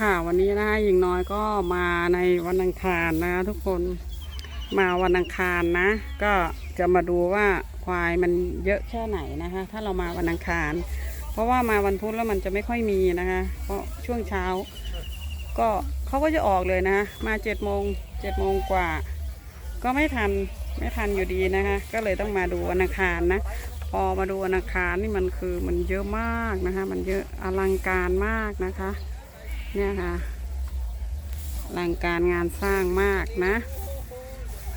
ค่ะวันนี้นะคะหญิงน้อยก็มาในวันอังคารนะคะทุกคนมาวันอังคารนะ ก็จะมาดูว่าควายมันเยอะแค่ไหนนะคะ ถ้าเรามาวันอังคาร เพราะว่ามาวันพุธแล้วมันจะไม่ค่อยมีนะคะ เพราะช่วงเช้า ก็เขาก็จะออกเลยนะคะมาเจ็ดโมงเจ็ดโมงกว่า ก็ไม่ทันไม่ทันอยู่ดีนะคะ ก็เลยต้องมาดูวันอังคารนะ พอมาดูวันอังคารนี่มันคือมันเยอะมากนะคะ มันเยอะอลังการมากนะคะ เนี่ยค่ะลังการงานสร้างมากนะ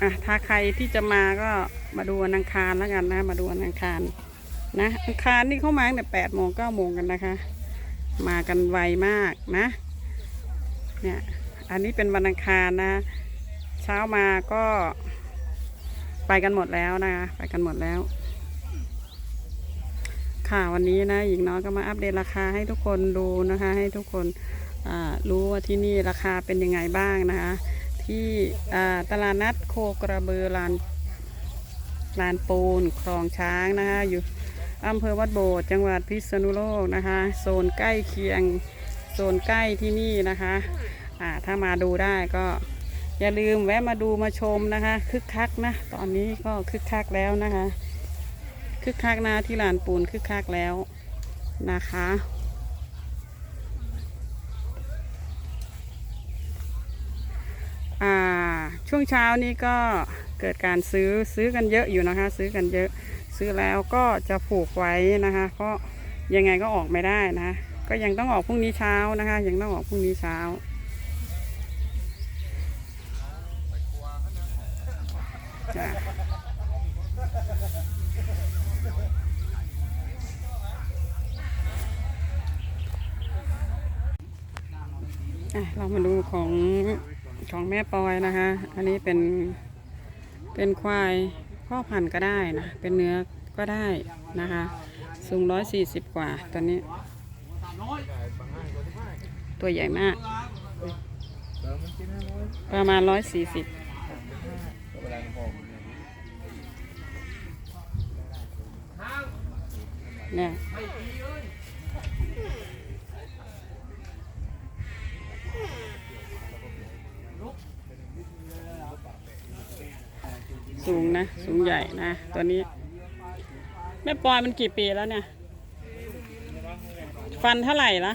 อะถ้าใครที่จะมาก็มาดูวันอังคารแล้วกันนะ มาดูวันอังคารนะอังคารนี่เข้ามาตั้งแต่แปดโมงเก้าโมงกันนะคะ มากันไวมากนะ เนี่ยอันนี้เป็นวันอังคารนะ เช้ามาก็ไปกันหมดแล้วนะคะไปกันหมดแล้ว ค่ะวันนี้นะหญิงน้อยก็มาอัปเดตราคาให้ทุกคนดูนะคะ ให้ทุกคน รู้ว่าที่นี่ราคาเป็นยังไงบ้างนะคะ ที่ตลาดนัดโคกระเบือลานลานปูนคลองช้างนะคะอยู่อำเภอวัดโบสถ์จังหวัดพิษณุโลกนะคะ โซนใกล้เคียงโซนใกล้ที่นี่นะคะถ้ามาดูได้ก็อย่าลืมแวะมาดูมาชมนะคะ คึกคักนะ ตอนนี้ก็คึกคักแล้วนะคะ คึกคักนะที่ลานปูนคึกคักแล้วนะคะ อ่า ช่วงเช้านี้ก็เกิดการซื้อซื้อกันเยอะอยู่นะคะ ซื้อกันเยอะซื้อแล้วก็จะผูกไว้นะคะ เพราะยังไงก็ออกไม่ได้นะก็ยังต้องออกพรุ่งนี้เช้านะคะ ยังต้องออกพรุ่งนี้เช้า จ้ะ อะเรามาดูของของ แม่ปอยนะคะ อันนี้เป็นเป็นควายพ่อพันธุ์ก็ได้นะ เป็นเนื้อก็ได้นะคะ สูงร้อยสี่สิบกว่าตอนนี้ ตัวใหญ่มาก ประมาณร้อยสี่สิบเนี่ย สูงนะ สูงใหญ่นะ ตัวนี้ แม่ปอยมันกี่ปีแล้วเนี่ย ฟันเท่าไหร่ละ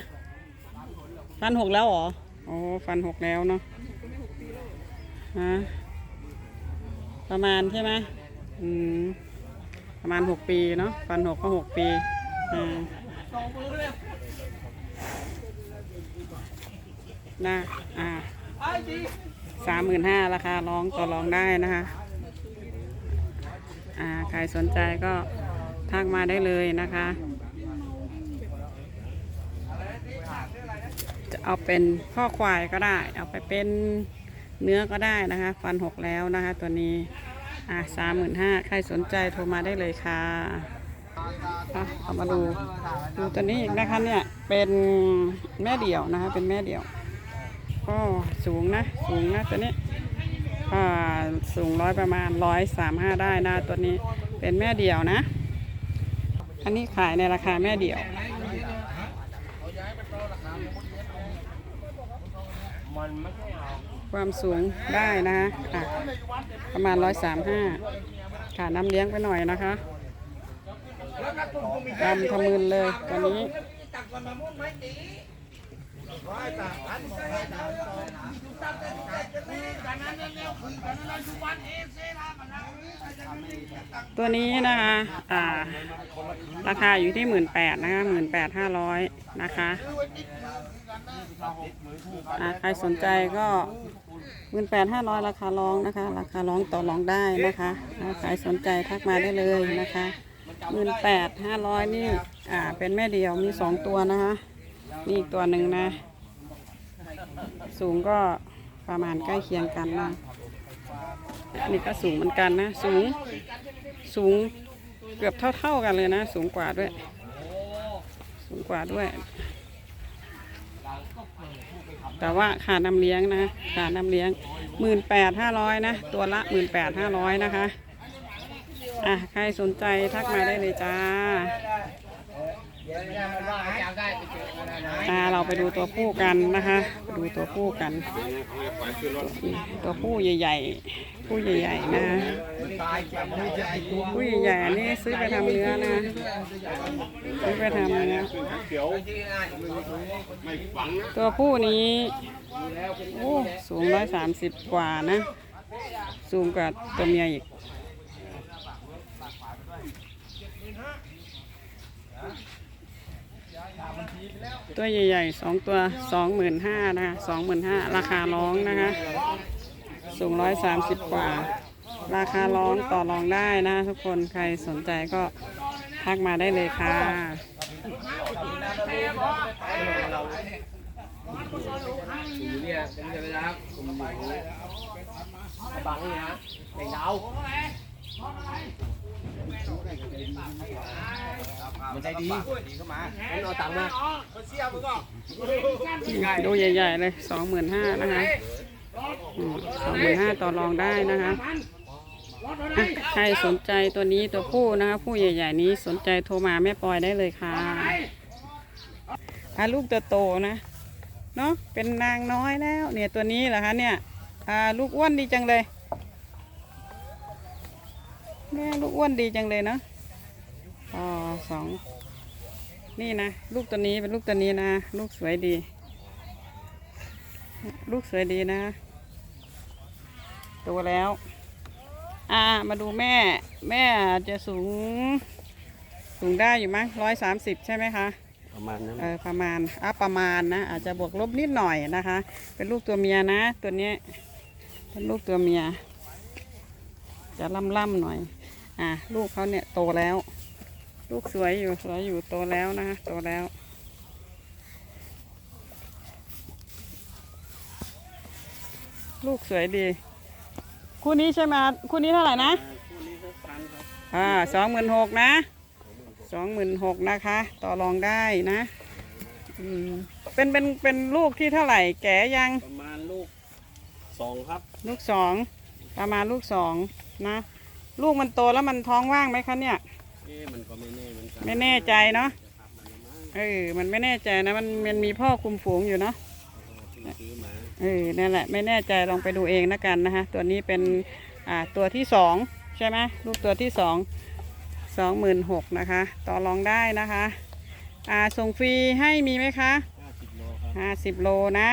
ฟันหกแล้วเหรอโอ้ฟันหกแล้วเนาะฮะประมาณใช่ไหมอืมประมาณหกปีเนาะฟันหกก็หกปีอ่านะอ่าสามหมื่นห้าราคาร้องต่อรองได้นะคะ อ่าใครสนใจก็ทักมาได้เลยนะคะ จะเอาเป็นพ่อควายก็ได้ เอาไปเป็นเนื้อก็ได้นะคะ ฟันหกแล้วนะคะ ตัวนี้อ่าสามหมื่นห้าใครสนใจโทรมาได้เลยค่ะเอามาดูดูตัวนี้อีกนะคะเนี่ยเป็นแม่เดี่ยวนะคะ เป็นแม่เดี่ยว ก็สูงนะ สูงนะตัวนี้ สูงร้อยประมาณร้อยสามห้าได้นะตัวนี้เป็นแม่เดี่ยวนะ อันนี้ขายในราคาแม่เดี่ยว ความสูงได้นะคะอะประมาณร้อยสามห้าขาน้ำเลี้ยงไปหน่อยนะคะดำทะมึนเลยตัวนี้ ตัวนี้นะคะอ่าราคาอยู่ที่หมื่นแปดนะคะหมื่นแปดห้าร้อยนะคะอ่าใครสนใจก็หมื่นแปดห้าร้อยราคาร้องนะคะ ราคาร้องต่อรองได้นะคะใครสนใจทักมาได้เลยนะคะหมื่นแปดห้าร้อยนี่อ่าเป็นแม่เดียวมีสองตัวนะคะ นี่อีกตัวหนึ่งนะ สูงก็ประมาณใกล้เคียงกันนะอันนี่ก็สูงเหมือนกันนะ สูงสูงเกือบเท่าๆกันเลยนะ สูงกว่าด้วย สูงกว่าด้วย แต่ว่าค่าน้ำเลี้ยงนะค่าน้ำเลี้ยงหมื่นแปดห้าร้อยนะ ตัวละหมื่นแปดห้าร้อยนะคะ อะ ใครสนใจทักมาได้เลยจ้า อ่าเราไปดูตัวผู้กันนะคะ ดูตัวผู้กัน ตัวผู้ใหญ่ๆ ผู้ใหญ่ๆนะผู้ใหญ่ๆนนี้ซื้อไปทำเนื้อนะซื้อไปทำเนื้อตัวผู้นี้โอ้สูงร้อยสามสิบกว่านะ สูงกว่าตัวเมียอีก ตัวใหญ่ๆสองตัวสองหมื่นห้านะคะสองหมื่นห้าราคาร้องนะคะ สูงร้อยสามสิบกว่า ราคาร้องต่อรองได้นะทุกคนใครสนใจก็ทักมาได้เลยค่ะอยู่เนี่ยเป็นเวลาผมอยู่บังนี่นะเด็กดาว มันใจดีดีเข้ามาเอาตังค์มาดูใหญ่ๆเลยสองหมื่นห้านะคะสองหมื่นห้าต่อรองได้นะคะอะใครสนใจตัวนี้ตัวผู้นะคะผู้ใหญ่ๆนี้สนใจโทรมาแม่ปอยได้เลยค่ะอะลูกตัวโตนะเนาะเป็นนางน้อยแล้ว เนี่ยตัวนี้เหรอคะเนี่ยอ่าลูกอ้วนดีจังเลยแม่ลูกอ้วนดีจังเลยเนาะ อ๋อสอง นี่นะ ลูกตัวนี้เป็นลูกตัวนี้นะ ลูกสวยดี ลูกสวยดีนะ โตแล้ว อ่า มาดูแม่ แม่จะสูง สูงได้อยู่มั้งร้อยสามสิบใช่ไหมคะ ประมาณนั้นเออประมาณอะประมาณนะ อาจจะบวกลบนิดหน่อยนะคะ เป็นลูกตัวเมียนะ ตัวเนี้ยเป็นลูกตัวเมีย จะล่ำล่ำๆหน่อย อะ ลูกเขาเนี่ยโตแล้ว ลูกสวยอยู่สวยอยู่โตแล้วนะคะโตแล้วลูกสวยดี คู่นี้ใช่ไหมคู่นี้เท่าไหร่นะคู่นี้ก็พันครับอ่าสองหมื่นหกนะสองหมื่นหกนะคะ ต่อรองได้นะอืมเป็นเป็นเป็นลูกที่เท่าไหร่ แก่ยังประมาณลูกสองครับ ลูกสองประมาณลูกสองนะ ลูกมันโตแล้วมันท้องว่างไหมคะเนี่ย ไม่แน่ใจเนาะเออ มันไม่แน่ใจนะมันมันมีพ่อคุมฝูงอยู่เนาะเพิ่งซื้ออนั่นแหละไม่แน่ใจลองไปดูเองนะกันนะคะตัวนี้เป็นอ่าตัวที่สองใช่ไหมลูกตัวที่สองสองหมื่นหกนะคะ ต่อรองได้นะคะอ่าส่งฟรีให้มีไหมคะห้าสิบโลห้าสิบโลนะ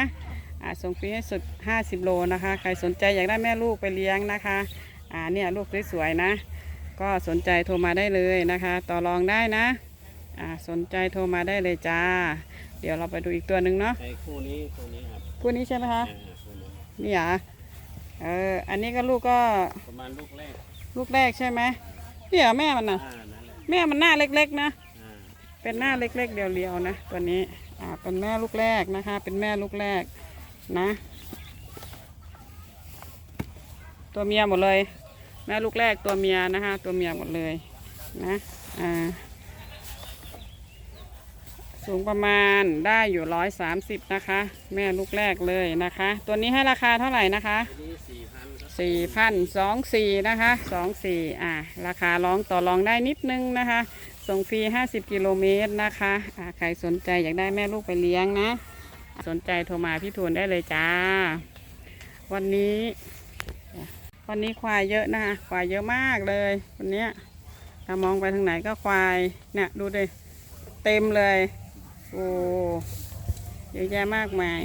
อ่าส่งฟรีให้สุดห้าสิบโลนะคะ ใครสนใจอยากได้แม่ลูกไปเลี้ยงนะคะอ่าเนี่ยลูกสวยๆนะ ก็สนใจโทรมาได้เลยนะคะ ต่อรองได้นะอ่าสนใจโทรมาได้เลยจ้า เดี๋ยวเราไปดูอีกตัวหนึ่งเนาะไอ้คู่นี้คู่นี้ครับคู่นี้ใช่ไหมคะอ่าคู่นี้นี่เหรอเอออันนี้ก็ลูกก็ประมาณลูกแรกลูกแรกใช่ไหมนี่เหรอแม่มันนะอ่านั่นแหละแม่มันหน้าเล็กๆนะ อ่าเป็นหน้าเล็กๆเดียวๆนะตัวนี้อ่าเป็นแม่ลูกแรกนะคะ เป็นแม่ลูกแรกนะ ตัวเมียหมดเลย แม่ลูกแรกตัวเมียนะคะตัวเมียหมดเลยนะอ่าสูงประมาณได้อยู่ร้อยสามสิบนะคะ แม่ลูกแรกเลยนะคะ ตัวนี้ให้ราคาเท่าไหร่นะคะสี่พันสี่พันสองสี่นะคะสองสี่อ่าราคาร้องต่อรองได้นิดนึงนะคะ ส่งฟรีห้าสิบกิโลเมตรนะคะอ่าใครสนใจอยากได้แม่ลูกไปเลี้ยงนะ สนใจโทรมาพี่ทูนได้เลยจ้า วันนี้ วันนี้ควายเยอะนะคะควายเยอะมากเลยวันเนี้ยถ้ามองไปทางไหนก็ควายเนี่ยดูดิเต็มเลยโอ้เยอะแยะมากมาย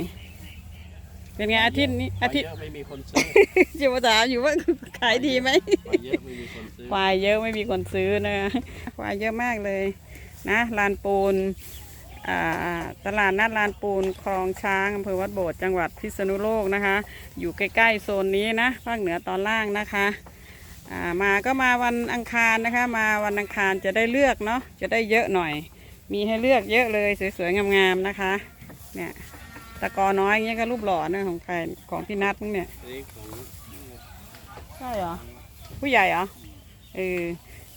เป็นไงอาทิตย์นี้อาทิตย์เยอะไม่มีคนซื้อจะมาถามอยู่ว่าขายดีไหมไปเยอะไม่มีคนซื้อควายเยอะไม่มีคนซื้อนะควายเยอะมากเลย นะลานปูนอ่า ตลาดนัดลานปูนคลองช้างอำเภอวัดโบดจังหวัดพิษณุโลกนะคะ อยู่ใกล้ๆโซนนี้นะภาคเหนือตอนล่างนะคะามาก็มาวันอังคารนะคะ มาวันอังคารจะได้เลือกเนาะจะได้เยอะหน่อย มีให้เลือกเยอะเลยสวยๆงามๆนะคะเนี่ยตะกอน้อยอย่างเงี้ยก็รูปหล่อนะของใครของพี่นัทเนี่ยอันใช่เหรอผู้ใหญ่เหรอเออ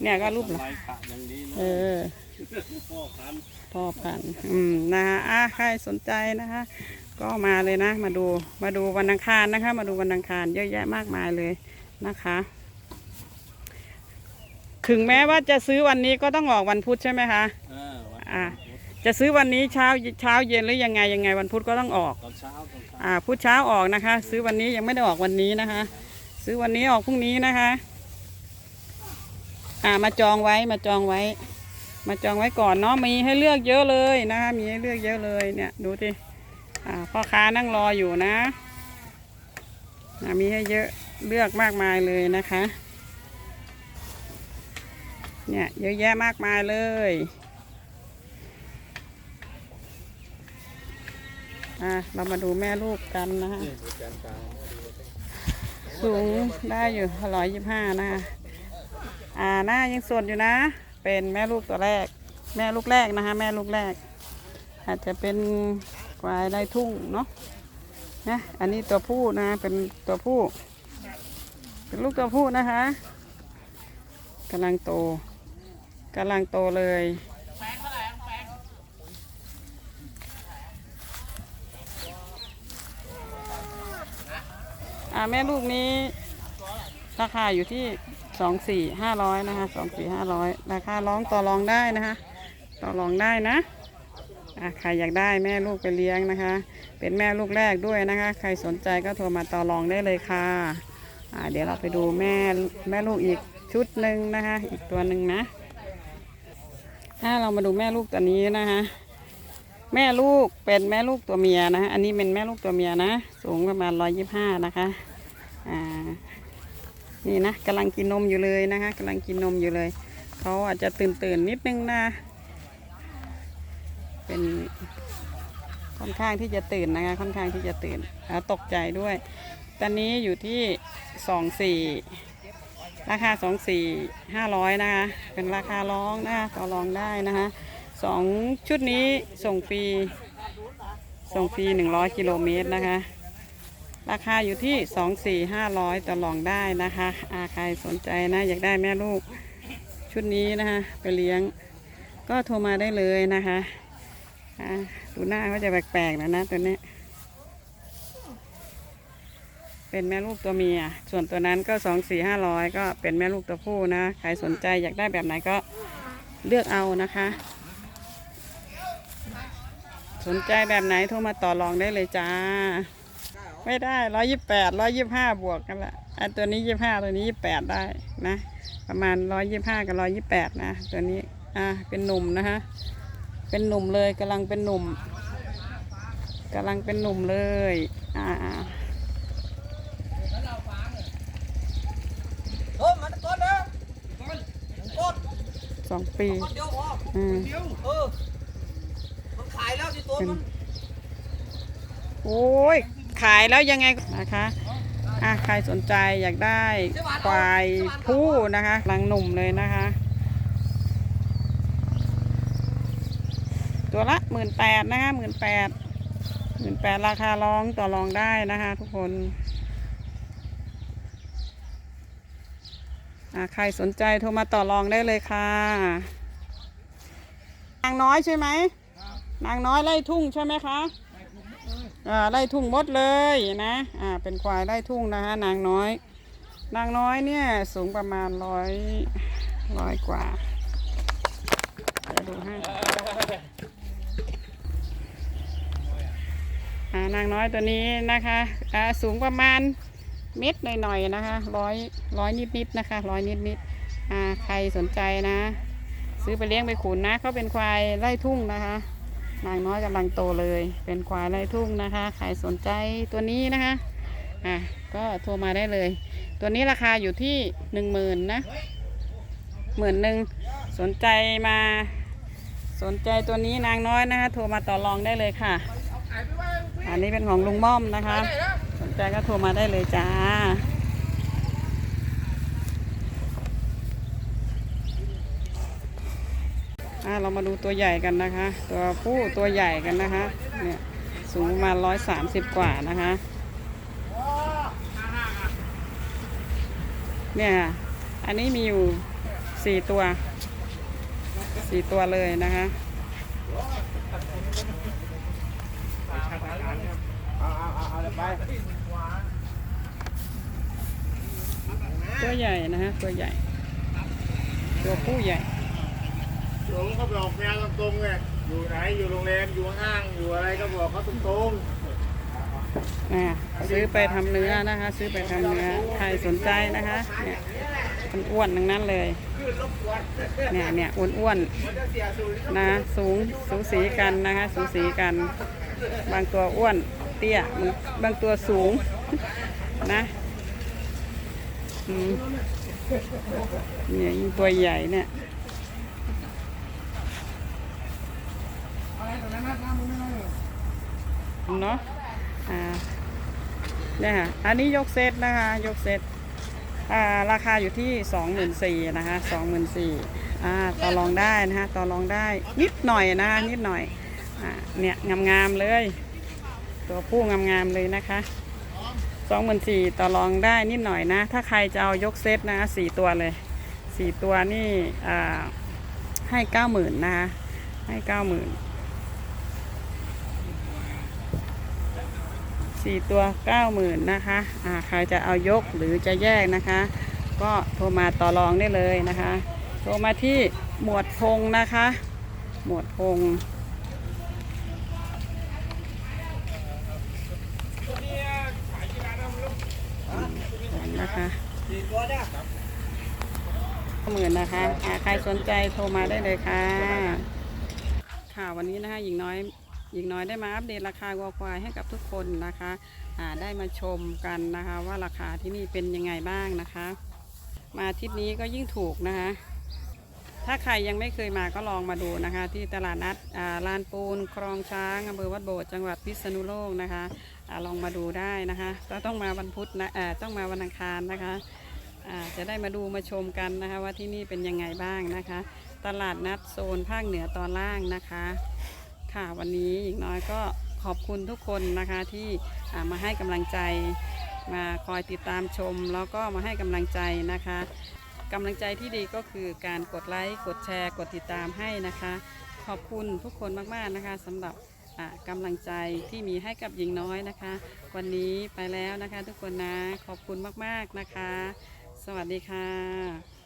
เนี่ยก็รูปหลายขะอย่างดีนะเออ พ่อพันธุ์พ่อพันธุ์อืมนะคะอะใครสนใจนะคะ ก็มาเลยนะ มาดูมาดูวันอังคารนะคะ มาดูวันอังคารเยอะแยะมากมายเลยนะคะ ถึงแม้ว่าจะซื้อวันนี้ก็ต้องออกวันพุธใช่ไหมคะเออวันอ่าจะซื้อวันนี้เช้าเช้าเย็นหรือยังไงยังไง วันพุธก็ต้องออกตอนเช้าตอนเช้าอ่าพุธเช้าออกนะคะ ซื้อวันนี้ยังไม่ได้ออกวันนี้นะคะ ซื้อวันนี้ออกพรุ่งนี้นะคะ อ่ามาจองไว้มาจองไว้ มาจองไว้ก่อนเนาะมีให้เลือกเยอะเลยนะคะมีให้เลือกเยอะเลยเนี่ยดูสิอ่พ่อค้านั่งรออยู่นะมีให้เยอะเลือกมากมายเลยนะคะเนี่ยเยอะแยะมากมายเลยอะเรามาดูแม่ลูกกันนะคะสูงได้อยู่ร้อยยี่ห้านะคะอ่าหน้ายังสดอยู่นะ เป็นแม่ลูกตัวแรก แม่ลูกแรกนะคะ แม่ลูกแรก อาจจะเป็นควายไรทุ่งเนาะนะอันนี้ตัวผู้นะเป็นตัวผู้ เป็นลูกตัวผู้นะคะกำลังโตกำลังโตเลยอ่าแม่ลูกนี้ราคาอยู่ที่ สองสี่ห้าร้อยนะคะสองสี่ห้าร้อยราคาร้องต่อรองได้นะคะ ต่อรองได้นะอ่าใครอยากได้แม่ลูกไปเลี้ยงนะคะ เป็นแม่ลูกแรกด้วยนะคะ ใครสนใจก็โทรมาต่อรองได้เลยค่ะอ่าเดี๋ยวเราไปดูแม่แม่ลูกอีกชุดหนึ่งนะคะ อีกตัวหนึ่งนะถ้าเรามาดูแม่ลูกตัวนี้นะคะแม่ลูกเป็นแม่ลูกตัวเมียนะ อันนี้เป็นแม่ลูกตัวเมียนะ สูงประมาณร้อยยี่ห้านะคะ อ่า นี่นะกำลังกินนมอยู่เลยนะคะกำลังกินนมอยู่เลย เขาอาจจะตื่นตื่นนิดนึงนะ เป็นค่อนข้างที่จะตื่นนะคะค่อนข้างที่จะตื่นอ่าตกใจด้วย ตอนนี้อยู่ที่สองสี่ราคาสองสี่ห้าร้อยนะคะเป็นราคาร้องนะคะต่อรองได้นะคะสองชุดนี้ส่งฟรีส่งฟรีหนึ่งร้อยกิโลเมตรนะคะ ราคาอยู่ที่สองสี่ห้าร้อยต่อรองได้นะคะอาใครสนใจนะ อยากได้แม่ลูกชุดนี้นะคะไปเลี้ยง ก็โทรมาได้เลยนะคะดูหน้าก็จะแปลกๆนะนะตัวนี้ เป็นแม่ลูกตัวเมีย ส่วนตัวนั้นก็สองสี่ห้าร้อยก็เป็นแม่ลูกตัวผู้นะใครสนใจอยากได้แบบไหนก็เลือกเอานะคะ สนใจแบบไหนโทรมาต่อรองได้เลยจ้า ไม่ได้ร้อยยี่แปดร้อยยี่ห้าบวกกันละอันตัวนี้ยี่ห้าตัวนี้ยี่แปดได้นะ ประมาณร้อยยี่ห้ากับร้อยยี่แปดนะ ตัวนี้อ่าเป็นหนุ่มนะคะเป็นหนุ่มเลยกำลังเป็นหนุ่มกำลังเป็นหนุ่มเลยอ่าอ้มันก้อนเด้อก้อนสองปีก้อนเดียวพออืมเออมันขายแล้วที่ตัวมันโอ้ย ขายแล้วยังไงนะคะอะใครสนใจอยากได้ควายผู้นะคะลังหนุ่มเลยนะคะ ตัวละหมื่นแปดนะคะหมื่นแปดหมื่นแปดราคาร้องต่อรองได้นะคะทุกคนอะใครสนใจโทรมาต่อรองได้เลยค่ะ นางน้อยใช่ไหมนางน้อยไล่ทุ่งใช่ไหมคะ อ่าไล่ทุ่งหมดเลยนะอ่าเป็นควายไล่ทุ่งนะคะนางน้อย นางน้อยเนี่ยสูงประมาณร้อยร้อยกว่าเดี๋ยวดูให้อ่านางน้อยตัวนี้นะคะอ่าสูงประมาณเม็ดหน่อยๆนะคะร้อยร้อยนิดๆนะคะร้อยนิดๆอ่าใครสนใจนะ ซื้อไปเลี้ยงไปขุนนะเขาเป็นควายไล่ทุ่งนะคะ นางน้อยกำลังโตเลย เป็นควายไร่ทุ่งนะคะ ใครสนใจตัวนี้นะคะ อะ ก็โทรมาได้เลย ตัวนี้ราคาอยู่ที่หนึ่งหมื่นนะหมื่นหนึ่งสนใจมา สนใจตัวนี้นางน้อยนะคะ โทรมาต่อรองได้เลยค่ะ อันนี้เป็นของลุงม่อมนะคะ สนใจก็โทรมาได้เลยจ้า อะเรามาดูตัวใหญ่กันนะคะ ตัวผู้ตัวใหญ่กันนะคะ เนี่ยสูงประมาณร้อยสามสิบกว่านะคะ เนี่ยอันนี้มีอยู่สี่ตัวสี่ตัวเลยนะคะตัวใหญ่นะฮะตัวใหญ่ ตัวผู้ใหญ่ ผมก็บอกแมวตรงๆเลยอยู่ไหนอยู่โรงแรมอยู่ห้างอยู่อะไรก็บอกเขาตรงอ่ซื้อไปทำเนื้อนะคะ ซื้อไปทำเนื้อใครสนใจนะคะเนี่ยมันอ้วนทั้งนั้นเลยเนี่ยเนี่ยอ้วนๆนะสูงสูสีกันนะคะ สูสีกัน บางตัวอ้วนเตี้ยบางตัวสูงนะอืมเนี่ยยิ่งตัวใหญ่เนี่ย เนาะอ่าเนี่ยค่ะอันนี้ยกเซตนะคะ ยกเซตอ่าราคาอยู่ที่สองหมื่นสี่นะคะสองหมื่นสี่อ่าต่อรองได้นะคะต่อรองได้นิดหน่อยนะคะนิดหน่อยอ่าเนี่ยงามๆเลย ตัวผู้งามๆเลยนะคะสองหมื่นสี่ต่อรองได้นิดหน่อยนะ ถ้าใครจะเอายกเซตนะสี่ตัวเลยสี่ตัวนี่อ่าให้เก้าหมื่นนะคะให้เก้าหมื่น สี่ตัวเก้าหมื่นนะคะอ่าใครจะเอายกหรือจะแยกนะคะ ก็โทรมาต่อรองได้เลยนะคะ โทรมาที่หมวดพงนะคะ หมวดพงนะคะสี่ตัวเนี่ยหมื่นนะคะใครสนใจโทรมาได้เลยค่ะ ค่ะวันนี้นะคะหญิงน้อย หญิงน้อยได้มาอัปเดตราคาวัวควายให้กับทุกคนนะคะได้มาชมกันนะคะ ว่าราคาที่นี่เป็นยังไงบ้างนะคะ มาอาทิตย์นี้ก็ยิ่งถูกนะคะ ถ้าใครยังไม่เคยมาก็ลองมาดูนะคะ ที่ตลาดนัดลานปูน คลองช้างอำเภอวัดโบดจังหวัดพิษณุโลกนะคะอลองมาดูได้นะคะต้องมาวันพุธนะต้องมาวันอังคารนะคะจะได้มาดูมาชมกันนะคะ ว่าที่นี่เป็นยังไงบ้างนะคะ ตลาดนัดโซนภาคเหนือตอนล่างนะคะ ค่ะวันนี้หญิงน้อยก็ขอบคุณทุกคนนะคะที่มาให้กำลังใจมาคอยติดตามชม แล้วก็มาให้กำลังใจนะคะกำลังใจที่ดีก็คือการกดไลค์กดแชร์กดติดตามให้นะคะ ขอบคุณทุกคนมากๆนะคะสำหรับอ่ากำลังใจที่มีให้กับหญิงน้อยนะคะ วันนี้ไปแล้วนะคะทุกคนนะขอบคุณมากๆนะคะ สวัสดีค่ะ